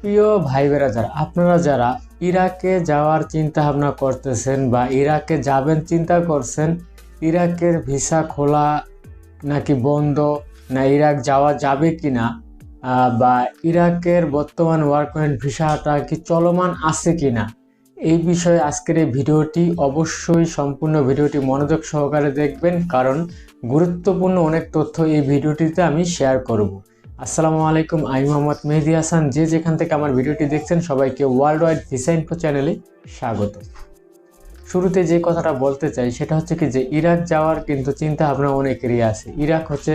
প্রিয় ভাই বেরা যারা, আপনারা যারা ইরাকে যাওয়ার চিন্তা ভাবনা করতেছেন বা ইরাকে যাবেন চিন্তা করছেন, ইরাকের ভিসা খোলা নাকি বন্ধ, না ইরাক যাওয়া যাবে কি না বা ইরাকের বর্তমান ওয়ার্ক পয়েন্ট ভিসাটা কি চলমান আছে কি না এই বিষয়ে আজকের এই ভিডিওটি অবশ্যই সম্পূর্ণ ভিডিওটি মনোযোগ সহকারে দেখবেন, কারণ গুরুত্বপূর্ণ অনেক তথ্য এই ভিডিওটিতে আমি শেয়ার করব। আসসালামু আলাইকুম, আমি মোহাম্মদ মেহেদি হাসান। যে যেখান থেকে আমার ভিডিওটি দেখছেন, সবাইকে ওয়ার্ল্ড ওয়াইড ভিসা ইনফো চ্যানেলে স্বাগত। শুরুতে যে কথাটা বলতে চাই, সেটা হচ্ছে কি যে, ইরাক যাওয়ার কিন্তু চিন্তা ভাবনা অনেকেরই আছে। ইরাক হচ্ছে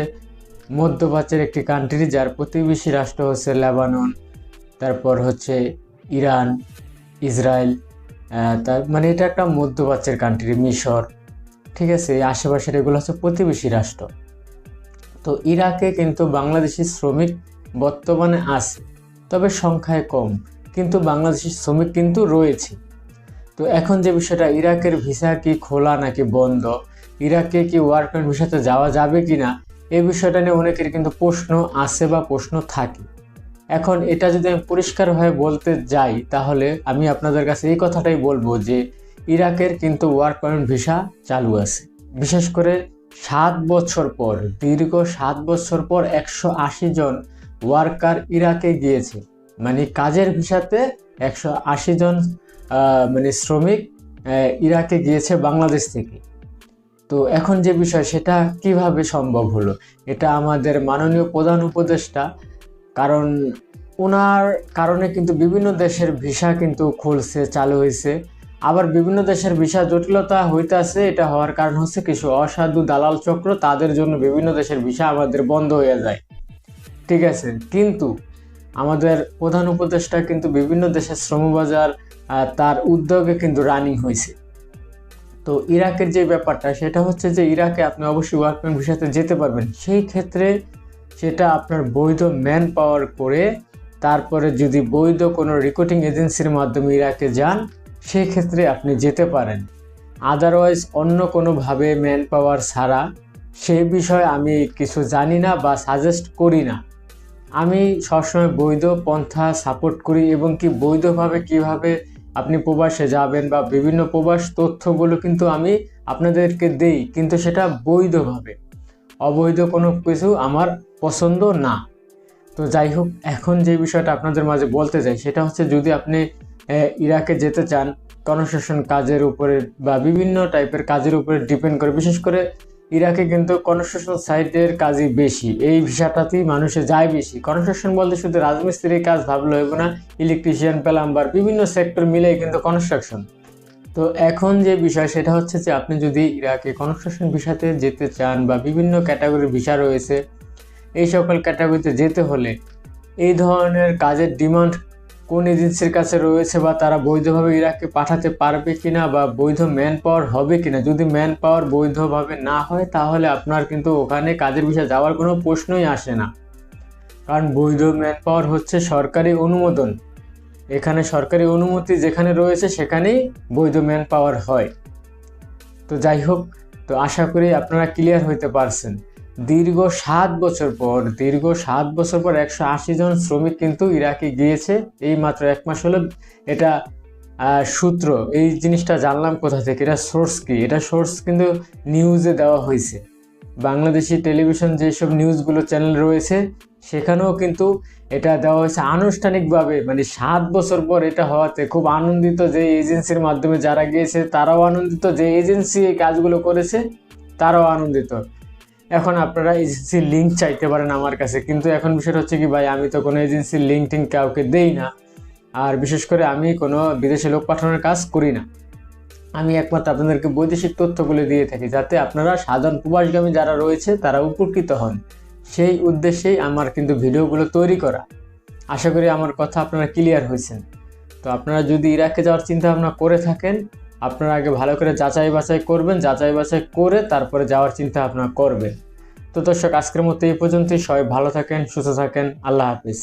মধ্যপ্রাচ্যের একটি কান্ট্রি যার প্রতিবেশী রাষ্ট্র হচ্ছে লেবানন, তারপর হচ্ছে ইরান, ইসরায়েল তার মানে এটা একটা মধ্যপ্রাচ্যের কান্ট্রি মিশর। ঠিক আছে, আশেপাশের এগুলো হচ্ছে প্রতিবেশী রাষ্ট্র। তো ইরাকে কিন্তু বাংলাদেশি শ্রমিক বর্তমানে আছে, তবে সংখ্যায় কম, কিন্তু বাংলাদেশি শ্রমিক কিন্তু রয়েছে। তো এখন যে বিষয়টা, ইরাকের ভিসা কি খোলা নাকি বন্ধ, ইরাকে কি ওয়ার্ক ভিসাতে যাওয়া যাবে কি না এই বিষয়টা নিয়ে অনেকের কিন্তু প্রশ্ন আছে বা প্রশ্ন থাকে। এখন এটা যদি আমি পরিষ্কারভাবে বলতে যাই, তাহলে আমি আপনাদের কাছে এই কথাটাই বলব যে, ইরাকের কিন্তু ওয়ার্ক পয়েন্ট ভিসা চালু আছে। বিশেষ করে সাত বছর পর, দীর্ঘ সাত বছর পর একশো আশি জন ওয়ার্কার ইরাকে গিয়েছে। মানে কাজের ভিসাতে একশো আশি জন মানে শ্রমিক ইরাকে গিয়েছে বাংলাদেশ থেকে। তো এখন যে বিষয়, সেটা কীভাবে সম্ভব হলো? এটা আমাদের মাননীয় প্রধান উপদেষ্টা, কারণ ওনার কারণে কিন্তু বিভিন্ন দেশের ভিসা কিন্তু খুলছে, চালু হয়েছে। আবার বিভিন্ন দেশের ভিসা জটিলতা হইতাছে, এটা হওয়ার কারণ হচ্ছে কিছু অসাধু দালাল চক্র তাদের জন্য বিভিন্ন দেশের ভিসা আমাদের বন্ধ হয়ে যায়। ঠিক আছে, কিন্তু আমাদের প্রধান উপদেষ্টা কিন্তু বিভিন্ন দেশের শ্রমবাজার তার উদ্যোগে কিন্তু রানিং হয়েছে তো ইরাকের যে ব্যাপারটা, সেটা হচ্ছে যে ইরাকে আপনি অবশ্যই ওয়ার্ক পয়েন্ট ভিসাতে যেতে পারবেন। সেই ক্ষেত্রে সেটা আপনার বৈধ ম্যান পাওয়ার করে, তারপরে যদি বৈধ কোনো রিক্রুটিং এজেন্সির মাধ্যমে ইরাকে যান সেই ক্ষেত্রে আপনি যেতে পারেন। আদারওয়াইজ অন্য কোনোভাবে ম্যান পাওয়ার ছাড়া সেই বিষয়ে আমি কিছু জানি না বা সাজেস্ট করি না। আমি সবসময় বৈধ পন্থা সাপোর্ট করি এবং কি বৈধভাবে কীভাবে আপনি প্রবাসে যাবেন বা বিভিন্ন প্রবাস তথ্যগুলো কিন্তু আমি আপনাদেরকে দেই, কিন্তু সেটা বৈধভাবে। অবৈধ কোনো কিছু আমার পছন্দ না। তো যাই হোক, এখন যে বিষয়টা আপনাদের মাঝে বলতে চাই, সেটা হচ্ছে যদি আপনি ইরাকে যেতে চান কনস্ট্রাকশন কাজের উপরে বা বিভিন্ন টাইপের কাজের উপরে ডিপেন্ড করে। বিশেষ করে ইরাকে কিন্তু কনস্ট্রাকশন সাইটের কাজই বেশি। এই ভিসাটাতেই মানুষে যায় বেশি। কনস্ট্রাকশন বলতে শুধু রাজমিস্ত্রির কাজ ভাবলে হইব না ইলেকট্রিশিয়ান প্লাম্বার বিভিন্ন সেক্টর মিলেই কিন্তু কনস্ট্রাকশন তো এখন যে বিষয়, সেটা হচ্ছে যে আপনি যদি ইরাকে কনস্ট্রাকশন ভিসাতে যেতে চান বা বিভিন্ন ক্যাটাগরির ভিসা রয়েছে, এই সকল ক্যাটাগরিতে যেতে হলে এই ধরনের কাজের ডিমান্ড কোন এজেন্সির কাছে রয়েছে বা তারা বৈধভাবে ইরাকে পাঠাতে পারবে কিনা বা বৈধ ম্যান পাওয়ার হবে কিনা? যদি ম্যান পাওয়ার বৈধভাবে না হয়, তাহলে আপনার কিন্তু ওখানে কাজের বিষয়ে যাওয়ার কোনো প্রশ্নই আসে না। কারণ বৈধ ম্যান পাওয়ার হচ্ছে সরকারি অনুমোদন। এখানে সরকারি অনুমতি যেখানে রয়েছে, সেখানেই বৈধ ম্যান পাওয়ার হয়। তো যাই হোক, তো আশা করি আপনারা ক্লিয়ার হইতে পারছেন। দীর্ঘ সাত বছর পর, দীর্ঘ সাত বছর পর একশো আশি জন শ্রমিক কিন্তু ইরাকে গিয়েছে। এই মাত্র এক মাস হলো এটা সূত্র। এই জিনিসটা জানলাম কোথা থেকে? এটা সোর্স কি? এটা সোর্স কিন্তু নিউজে দেওয়া হয়েছে। বাংলাদেশি টেলিভিশন যেসব নিউজগুলো চ্যানেল রয়েছে, সেখানেও কিন্তু এটা দেওয়া হয়েছে। আনুষ্ঠানিকভাবে মানে সাত বছর পর এটা হওয়াতে খুব আনন্দিত যে এজেন্সির মাধ্যমে যারা গিয়েছে, তারাও আনন্দিত। যে এজেন্সি এই কাজগুলো করেছে, তারাও আনন্দিত। এখন আপনারা এজেন্সির লিঙ্ক চাইতে পারেন আমার কাছে। কিন্তু এখন বিষয়টা হচ্ছে কি ভাই, আমি তো কোনো এজেন্সির লিঙ্ক টিঙ্ক কাউকে দেই না। আর বিশেষ করে আমি কোনো বিদেশে লোক পাঠানোর কাজ করি না। আমি একমাত্র আপনাদেরকে বৈদেশিক তথ্যগুলো দিয়ে থাকি, যাতে আপনারা সাধারণ প্রবাসগামী যারা রয়েছে, তারা উপকৃত হন। সেই উদ্দেশ্যেই আমার কিন্তু ভিডিওগুলো তৈরি করা। আশা করি আমার কথা আপনারা ক্লিয়ার হয়েছেন। তো আপনারা যদি ইরাকে যাওয়ার চিন্তা ভাবনা করে থাকেন আপনারা আগে ভালো করে যাচাই বাছাই করবেন, যাচাই বাছাই করে তারপরে যাওয়ার চিন্তা আপনারা করবেন। তো দর্শক, আজকের মতো এই পর্যন্তই। সবাই ভালো থাকেন, সুস্থ থাকেন। আল্লাহ হাফিজ।